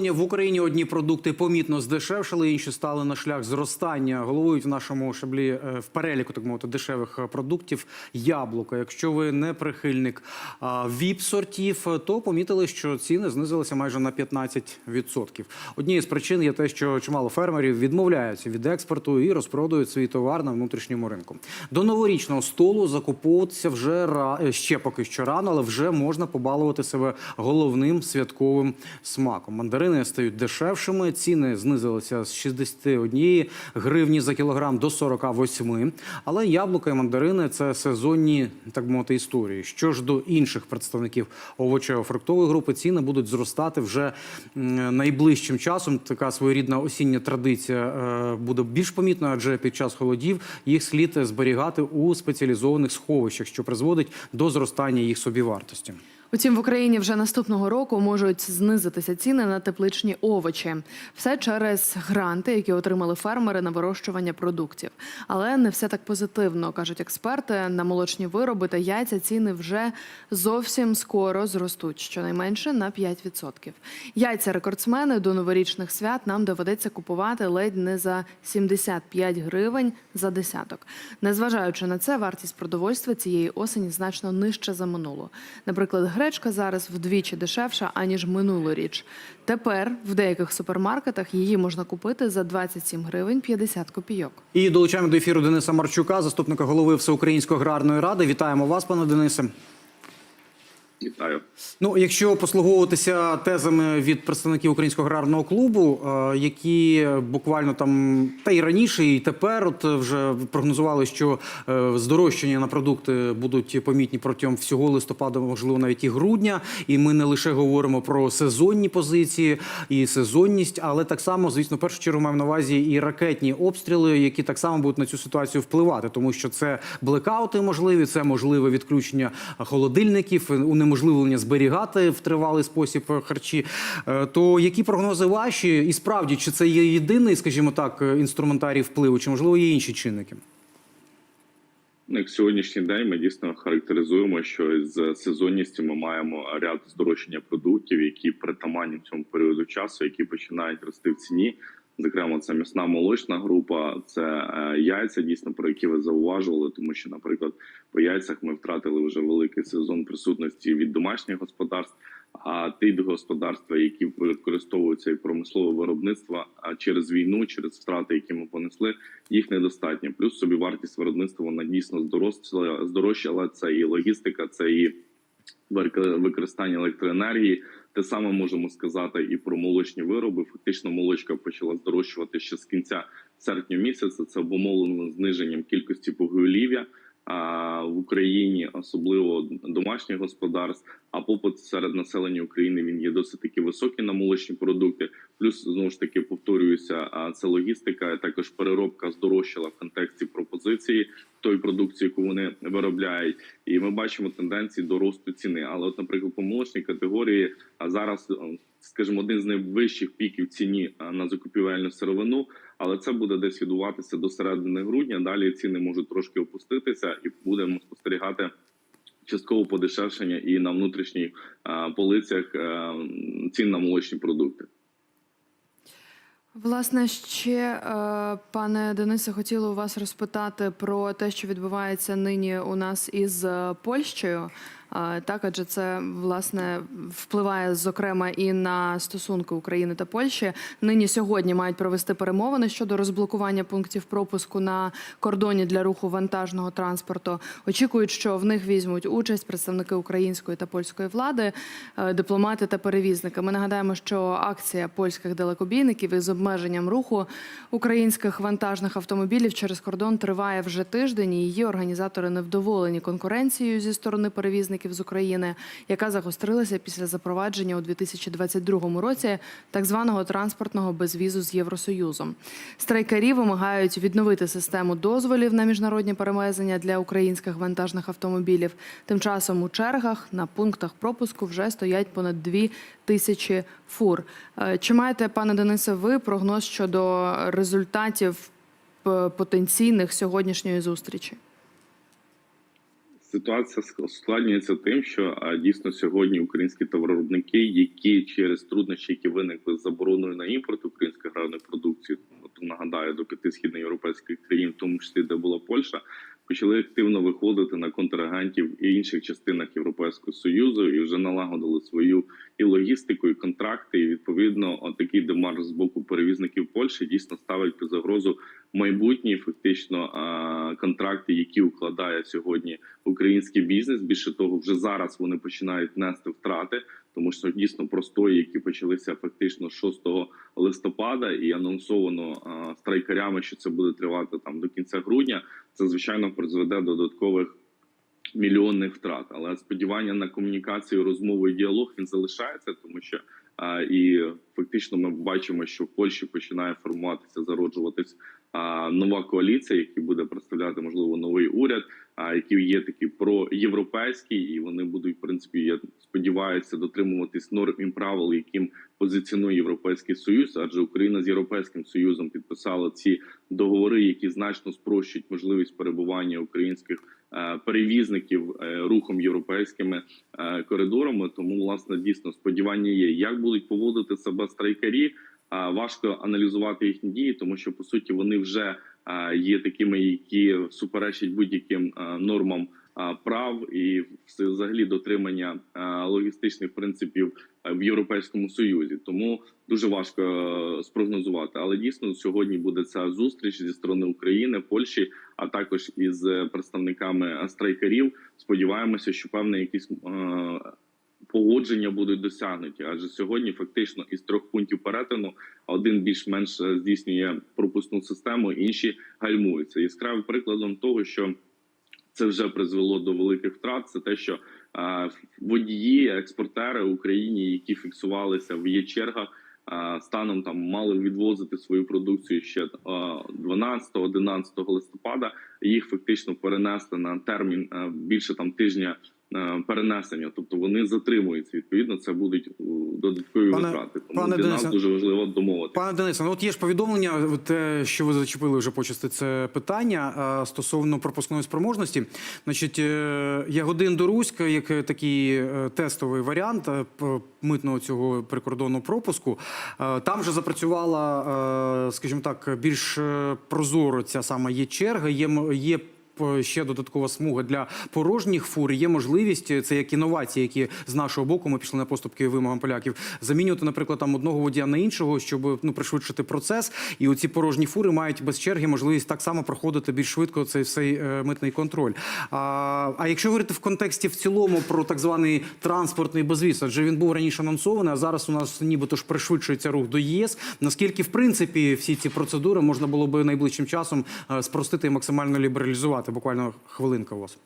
В Україні одні продукти помітно здешевшили, інші стали на шлях зростання. Головують в нашому шаблі е, в переліку так мовити дешевих е, продуктів яблука. Якщо ви не прихильник віп сортів, то помітили, що ціни знизилися майже на 15%. Однією з причин є те, що чимало фермерів відмовляються від експорту і розпродають свій товар на внутрішньому ринку. До новорічного столу закуповуватися вже ра- е, ще поки що рано, але вже можна побалувати себе головним святковим смаком. Мандарини стають дешевшими. Ціни знизилися з 61 гривні за кілограм до 48. Але яблука і мандарини це сезонні, так би мовити, історії. Що ж до інших представників овочево-фруктової групи, ціни будуть зростати вже найближчим часом. Така своєрідна осіння традиція е, буде більш помітною, адже під час холодів їх слід зберігати у спеціалізованих сховищах, що призводить до зростання їх собівартості. Утім, в Україні вже наступного року можуть знизитися ціни на тепличні овочі. Все через гранти, які отримали фермери на вирощування продуктів. Але не все так позитивно, кажуть експерти. На молочні вироби та яйця ціни вже зовсім скоро зростуть, щонайменше на 5%. Яйця рекордсмени до новорічних свят нам доведеться купувати ледь не за 75 гривень за десяток. Незважаючи на це, вартість продовольства цієї осені значно нижча за минулу. Наприклад, гречка зараз вдвічі дешевша аніж минулоріч. Тепер в деяких супермаркетах її можна купити за 27 гривень 50 копійок. І долучаємо до ефіру Дениса Марчука, заступника голови Всеукраїнської аграрної ради. Вітаємо вас, пане Денисе. Вітаю. Ну, якщо послуговуватися тезами від представників українського аграрного клубу, е, які буквально там та й раніше, і тепер от вже прогнозували, що е, здорожчання на продукти будуть помітні протягом всього листопада, можливо, навіть і грудня. І ми не лише говоримо про сезонні позиції і сезонність, але так само, звісно, в першу чергу маємо на увазі і ракетні обстріли, які так само будуть на цю ситуацію впливати, тому що це блекаути можливі, це можливе відключення холодильників, унеможливлення зберігати в тривалий спосіб харчі. Е, То які прогнози ваші? І справді, чи це є єдиний, скажімо так, інструментарій впливу, чи можливо є інші чинники? Ну, Як сьогоднішній день ми дійсно характеризуємо, що з сезонністю ми маємо ряд здорожчання продуктів, які притаманні в цьому періоду часу, які починають рости в ціні. Зокрема, це м'ясна молочна група, це е, яйця, дійсно про які ви зауважували, тому що, наприклад, по яйцях ми втратили вже великий сезон присутності від домашніх господарств. А ті господарства, які використовуються і промислове виробництво, а через війну, через втрати, які ми понесли, їх недостатньо. Плюс собі вартість виробництва вона дійсно здорожчала, здорожчала. Це і логістика, це і вик- використання електроенергії. Те саме можемо сказати і про молочні вироби. Фактично, молочка почала здорожчувати ще з кінця серпня місяця. Це обумовлено зниженням кількості поголів'я в Україні, особливо домашніх господарств. А попит серед населення України він є досить таки високий на молочні продукти. Плюс знову ж таки повторююся, це логістика, також переробка здорожчала в контексті пропозиції тої продукції, яку вони виробляють, і ми бачимо тенденції до росту ціни. Але, от, наприклад, по молочній категорії, а зараз, е, скажімо, один з найвищих піків ціні на закупівельну сировину. Але це буде десь відбуватися до середини грудня. Далі ціни можуть трошки опуститися, і будемо спостерігати частково подешевшення і на внутрішніх е, полицях е, цін на молочні продукти. Власне, ще е, пане Денисе, хотіла у вас розпитати про те, що відбувається нині у нас із Польщею. Так, адже це власне впливає зокрема і на стосунки України та Польщі. Нині сьогодні мають провести перемовини щодо розблокування пунктів пропуску на кордоні для руху вантажного транспорту. Очікують, що в них візьмуть участь представники української та польської влади, е, дипломати та перевізники. Ми нагадаємо, що акція польських далекобійників із обмеженням руху українських вантажних автомобілів через кордон триває вже тиждень. і Її організатори невдоволені конкуренцією зі сторони перевізників з України, яка загострилася після запровадження у 2022 році так званого транспортного безвізу з Євросоюзом. Страйкарі вимагають відновити систему дозволів на міжнародні перевезення для українських вантажних автомобілів. Тим часом у чергах на пунктах пропуску вже стоять понад дві тисячі фур. Е, Чи маєте, пане Денисе, ви прогноз щодо результатів е, потенційних сьогоднішньої зустрічі? Ситуація ускладнюється тим, що а, дійсно сьогодні українські товаровиробники, які через труднощі, які виникли з забороною на імпорт української аграрної продукції, от нагадаю, до п'яти східноєвропейських країн, в тому числі де була Польща, почали активно виходити на контрагентів і інших частинах Європейського союзу і вже налагодили свою і логістику, і контракти. І відповідно, такий демарш з боку перевізників Польщі дійсно ставить під загрозу майбутні фактично контракти, які укладає сьогодні український бізнес. Більше того, вже зараз вони починають нести втрати, тому що дійсно простої, які почалися фактично 6 листопада, і анонсовано страйкарями, що це буде тривати там до кінця грудня. Це звичайно призведе до додаткових. Мільйонних втрат, але сподівання на комунікацію, розмову і діалог він залишається, тому що а, і фактично ми бачимо, що в Польщі починає формуватися, зароджуватись нова коаліція, яка буде представляти можливо новий уряд, а які є такі проєвропейські, і вони будуть в принципі, я сподіваюся, дотримуватись норм і правил, яким позиціонує європейський союз, адже Україна з європейським союзом підписала ці договори, які значно спрощують можливість перебування українських перевізників е, рухом європейськими е, коридорами. Тому власне дійсно сподівання є, як будуть поводити себе страйкарі. Важко аналізувати їхні дії, тому що по суті вони вже є такими, які суперечать будь-яким нормам прав і взагалі дотримання логістичних принципів в Європейському Союзі. Тому дуже важко спрогнозувати. Але дійсно сьогодні буде ця зустріч зі сторони України, Польщі, а також із е, представниками страйкарів. Сподіваємося, що певне якісь. Погодження будуть досягнуті, адже сьогодні фактично із трьох пунктів перетину один більш-менш е, здійснює пропускну систему, інші гальмуються. Яскравим прикладом того, що це вже призвело до великих втрат. Це те, що е, водії, експортери в Україні, які фіксувалися в є чергах, е, станом там мали відвозити свою продукцію ще е, 12-11 листопада. Їх фактично перенесли на термін більше там тижня. Е, Перенесення, тобто вони затримуються. Відповідно, це будуть е, додаткові Пане- витрати. Тому пане для Денисе, нас дуже важливо домовитися. Пане Денисе, ну от є ж повідомлення, те, що ви зачепили вже почасти це питання стосовно пропускної спроможності. Значить, е, Ягодин до Руська, як е, такий е, тестовий варіант е, митного цього прикордонного пропуску. е, Там вже запрацювала, е, скажімо так, більш е, прозоро ця сама є черга, є є. П- Ще додаткова смуга для порожніх фур. Є можливість це як інновації, які з нашого боку ми пішли на поступки вимогам поляків. Замінювати, наприклад, там одного водія на іншого, щоб ну пришвидшити процес. І оці порожні фури мають без черги можливість так само проходити більш швидко цей цей е, митний контроль. А, а якщо говорити в контексті в цілому про так званий транспортний безвіз, адже він був раніше анонсований, а зараз у нас нібито ж пришвидшується рух до ЄС. Наскільки в принципі всі ці процедури можна було би найближчим часом е, спростити і максимально лібералізувати? Буквально хвилинка у вас.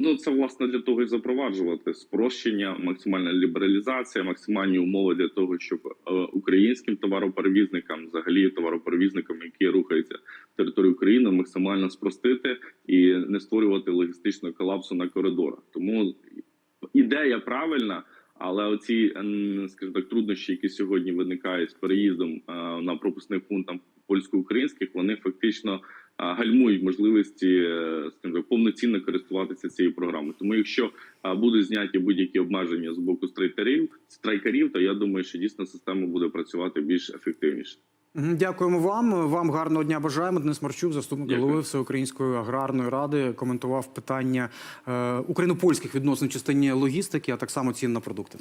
Ну це власне для того і запроваджувати спрощення, максимальна лібералізація, максимальні умови для того, щоб е, українським товароперевізникам, взагалі товароперевізникам, які рухаються територію України, максимально спростити і не створювати логістичного колапсу на коридорах. Тому ідея правильна. Але оці, ем, скажімо так, труднощі, які сьогодні виникають з переїздом е, на пропускних пунктах польсько-українських, вони фактично гальмують можливості е, скажімо повноцінно користуватися цією програмою. Тому, якщо будуть зняті будь-які обмеження з боку страйкарів, страйкарів, то я думаю, що дійсно система буде працювати більш ефективніше. Дякуємо вам. Вам гарного дня бажаємо. Денис Марчук, заступник Дякую. голови Всеукраїнської аграрної ради, коментував питання е, україно-польських відносин в частині логістики, а так само цін на продукти.